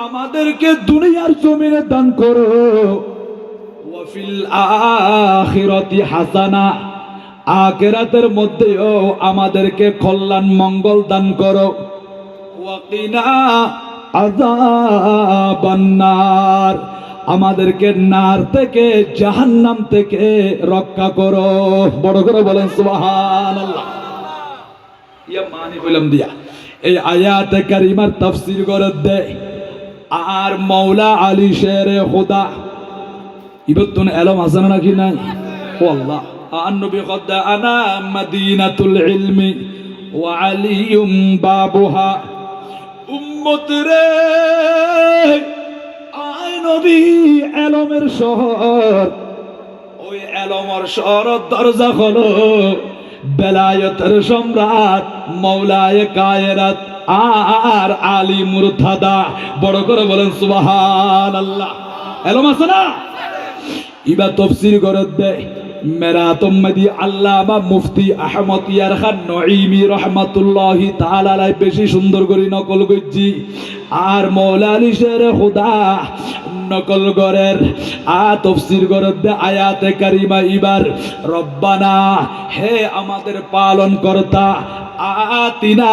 আমাদেরকে দুনিয়ার জমিনে দান করো। ওয়াফিল আখিরাতি হাসানা, আখিরাতের মধ্যেও আমাদেরকে কল্যাণ, মঙ্গল দান করো। ওয়াকিনা আযাবান্নার, আমাদেরকে নার থেকে, জাহান্নাম থেকে রক্ষা করো। বড় করে বলেন, সুবহানাল্লাহ। ইয়া মানি বললাম দিয়া এই আয়াতে কারিমার তাফসীর করে দেয় আর মৌলা আলী শেরে খোদা। ইবতুন এলম আছে না নাকি? নাই। ও আল্লাহ আন নবী খদ্দা আনা মদিনাতুল ইলমি ওয়া আলিয়ুম বাবুহা। উম্মত রে, আয় নবী এলমের শহর। ওই এলমর শহর দরজা হলো বেলায়তের সম্রাট মৌলায় কায়রাত আর আলী মুরথাদা বড় করে বলেন সুবাহান আল্লাহ এলম আছে ইবা তফসির করে দেয় মেরা তোম্মদি আল্লামা মুফতি আহমদ ইয়ার খান নঈমি রহমাতুল্লাহি তাআলাই বেশি সুন্দর করে নকল করছি। আর মৌলা আলী নকল গরের আ তফসির গরের দে আয়াতে কারিমা ইবার রব্বানা, হে আমাদের পালন কর্তা আতিনা,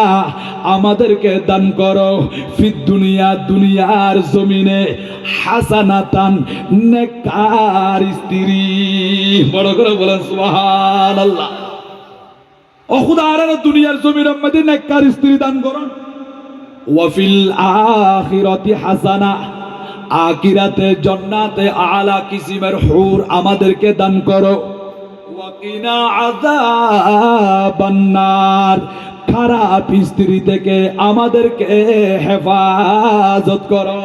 আমাদেরকে দান করো। ফিদ দুনিয়া, দুনিয়ার জমিনে হাসানাতান নেকার স্ত্রী। বড় করে বলেন, সুবহানাল্লাহ। ও খুদা, আর দুনিয়ার জমিনের মধ্যে নেকার স্ত্রী দান করুন ওয়াফিল আখিরাতি হাসানা আকিরাতে জান্নাতে আলা কিসিমের হুর আমাদেরকে দান করো। খারাপ স্ত্রী থেকে আমাদেরকে হেফাজত করো।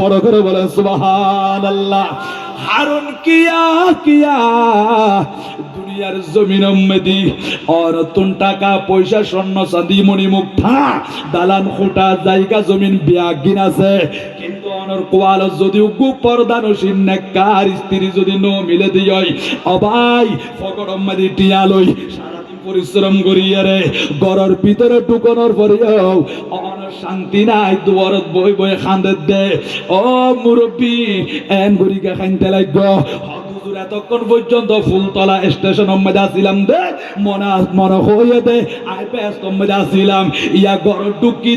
বড় করে বলে, সুবহানাল্লাহ। হারুন কিয়া কিয়া, দুনিয়ার জমিন মেদি অরতুন টাকা, পয়সা, স্বর্ণ, চাঁদি, মণি, মুক্তা, দালান, খুঁটা, জায়গা, জমিন, বিয়া গিন আছে কিন্তু অনর কোয়াল যদি উগু পর্দানসীন নেককার স্ত্রী যদি ন মিলে দিয়ই, অবাই ফকর মেদি টিয়া লই সারাদিন পরিশ্রম করিয়া রে। গরর ভিতরে টুকনোর পরেও শান্তি নাই, দুয়ারত বই বই খান্দে দে। ও মুরব্বী, এন গরিকা খাইতে লাগব। এতক্ষণ পর্যন্ত ফুলতলা স্টেশন আসিলাম দে, মনে হয়ে দে আসিলাম ইয়া ডুকি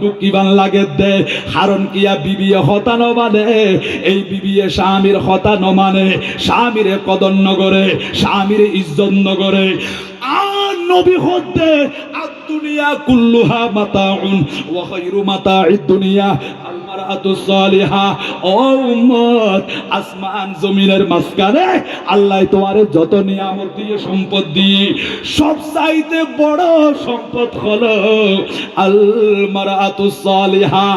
ডুকি বান লাগে দে। কারণ কিয়া বিবিয়ে হতা মানে? এই বিবিয়ে স্বামীর হতা ন মানে? স্বামীরে কদর নগরে স্বামীরে ইজ্জত নগরে আর নবী হতে দুনিয়া কুল্লুহা মাতাউন, ওয়া খায়রু মাতা'id দুনিয়া। সালিহা। ও উম্মত, আসমান জমিনের মাঝখানে আল্লাহ তোমারে যত নিয়ামত দিয়ে সম্পদ দিয়ে সব চাইতে বড় সম্পদ হলো আল মারআতু সালিহা।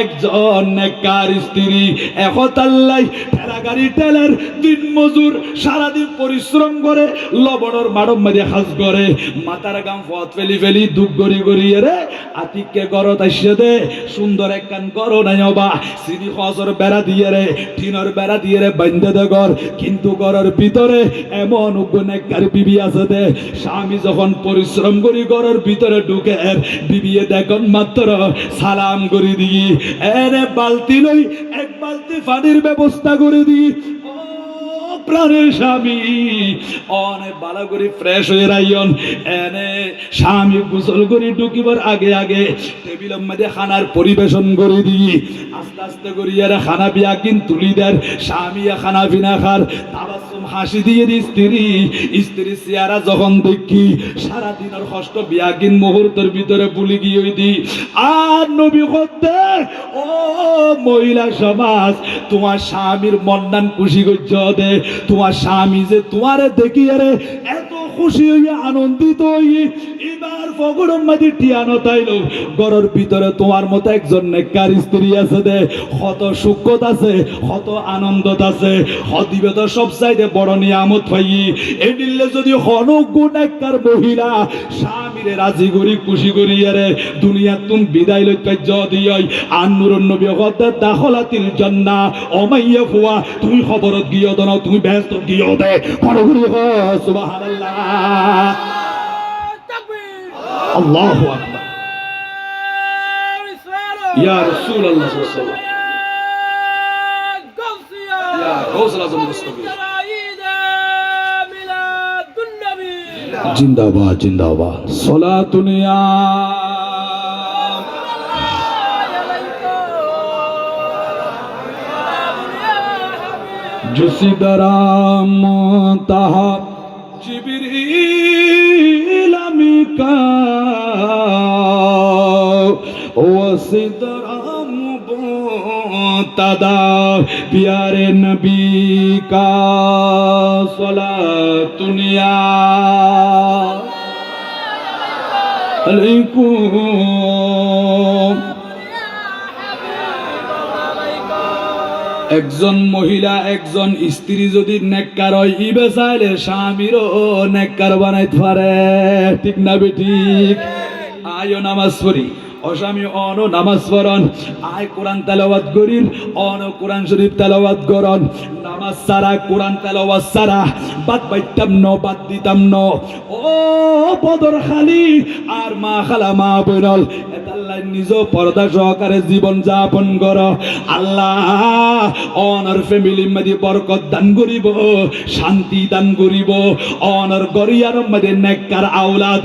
একজন নেককার স্ত্রী একত আল্লাহ ঠেলা গাড়ি টেলার দিন মজুর সারাদিন পরিশ্রম করে লবণর মাড়ম মাঝে হাজ করে। মাতার গাম পথ ফেলি ফেলি দুঃখ গড়ি গড়িয়ে রে, আতিককে গরত আসছে দে, সুন্দর একখান গরো নাই অবা শ্রী খসর বেড়া দিয়ে রে, টিনর বেড়া দিয়ে রে বান্ধে দে ঘর। কিন্তু ঘরের ভিতরে এমন গুণেকার বিবি আছে দে, স্বামী যখন পরিশ্রম করি ঘরের ভিতরে ঢুকে বিবিয়ে দেখুন মাত্র, সালাম করে দিই এরে বালতি লই এক বালতি পানির ব্যবস্থা করে দিই প্রাণের স্বামী। অনেক ভালো করে ফ্রেশ হয়ে রাইন এনে স্বামী গোসল করে ঢুকিবার আগে আগে টেবিলের মধ্যে খানার পরিবেশন করে দিই আস্তে আস্তে করি এরা খানা বিয়া কিন তুলি দেন। স্বামী খানা পিনা খার। তাবাসুম হাসি দিয়ে দি স্ত্রী স্ত্রী চেয়ারা যখন দেখি সারাদিন আর কষ্ট বিয়াগিন মুহূর্তের ভিতরে ভুলি গিয়ে দি, আর নবী করতে? ও মহিলা সমাজ, তোমার স্বামীর মন্ডান খুশি করছ দে, তোমার স্বামী যে তোমারে দেখি রে, এত খুশি হইয়া আনন্দিত হইয়ে এবার ফগরম মাঝে টিয়ানো তাইল। গরর ভিতরে তোমার মতো একজন নেককার স্ত্রী আছে দে। কত সুখত আছে কত আনন্দত আছে। হদিবে তো সব চাইতে বড় নিয়ামত হই এডিল্লে যদি হনগুণ একটার মহিলা স্বামীরে রাজি করি, খুশি করি রে দুনিয়া তুম বিদায় লই কার্য দিয়াই আন্নুর নবী হতে দাখলাতিল জান্নাহ অমাইয়া ফুয়া, তুমি খবরত গিয়ে দাও তুমি ব্যস্ত গিয়ে দে বড় হ সুবহানাল্লাহ। আল্লাহু আকবার। ইয়া রাসূলুল্লাহ সাল্লাল্লাহু আলাইহি ওয়াসাল্লাম। ইয়া গাউসুল আজম মুস্তাফি জিন্দাবাদ জিন্দাবাদ। সলাতুনিয়া জুসিদারাম তাহা জিবরিল আমিকা ওসিদারাম তাদা প্যারে নবী কা একজন মহিলা, একজন স্ত্রী যদি নেককার হয় ইবে চাইলে স্বামীরও নেককার বানাইতে পারে। ঠিক না বেঠিক? আয়ও নামাজ পড়ি। অস্বামী অন নামাজ পড়ন। আয় কোরআন তেলাওয়াত করির অন কোরআন শরীফ তেলাওয়াত করন। নামাজ সারা কোরআন তেলাওয়াত সারা বাদ বাইতাম ন, বাদ দিতাম ন। ও বদর খালি, আর মা খালা, মা বইনল আল্লাহ নিজ পর্দা সহকারে জীবন যাপন কর। আল্লাহ অনার ফ্যামিলি মধ্যে বরকত দান করিব, শান্তি দান করিব। অনার গরিয়ার মধ্যে নেককার আওলাদ।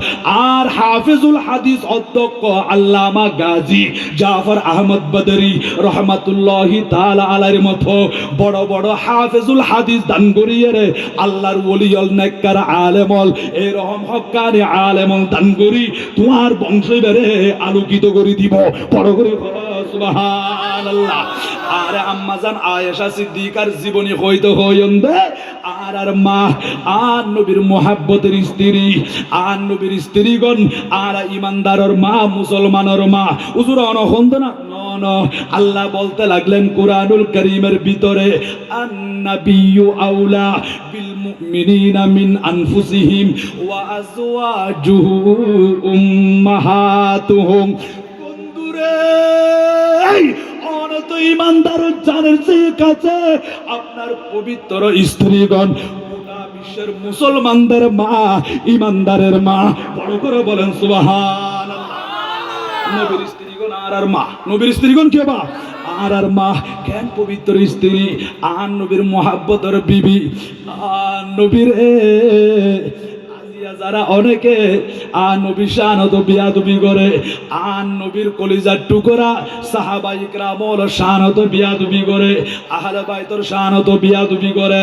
আর হাফিজুল হাদিস অধ্যক্ষ আল্লামা গাজী জাফর আহমদ বদরি রহমাতুল্লাহি তাআলা আলার মতো বড় বড় হাফেজুল হাদিস দান করিয়ে আল্লাহর ওলিয়ল নেককার আলেমল এরকম হক্কানি আলেমল দান করি তোমার বংশ বেড়ে আলোকিত করে দিব, বড় করে সুবহানাল্লাহ। আর আম্মাজান আয়েশা সিদ্দিকার জীবনী হইতে হইন্দে। আর আর মা, আর নবীর মোহাব্বতের স্ত্রী, আর নবীর স্ত্রীগণ, আর ইমানদারর মা, মুসলমানের মা। উজুর অনহন্দ ন? আল্লাহ বলতে লাগলেন কোরআনুল করিমের ভিতরে আন্নাবিয়ু আউলা বিল মুমিনিনা মিন আনফুসিহিম ওয়া আজওয়াজুহু উম্মাহাতুহুম। বন্ধুরে অনত ইমানদার জানের যে কাছে আপনার পবিত্র স্ত্রীগণ, গোটা বিশ্বের মুসলমানদের মা, ইমানদারের মা, বড় করে বলেন সুবাহান নবীর স্ত্রীগণ আর আর মা। নবীর স্ত্রীগণ কে বা? আর আর মা কেন পবিত্র স্ত্রী, আর নবীর মহাব্বতর বিবি। আর নবীর আজিয়া যারা অনেকে আর নবী শানত বিয়াদবি করে আর নবীর কলিজার টুকরা সাহাবাই ক্রামল শানত বিয়াদবি করে, আহলে বাইতর শানত বিয়াদবি করে।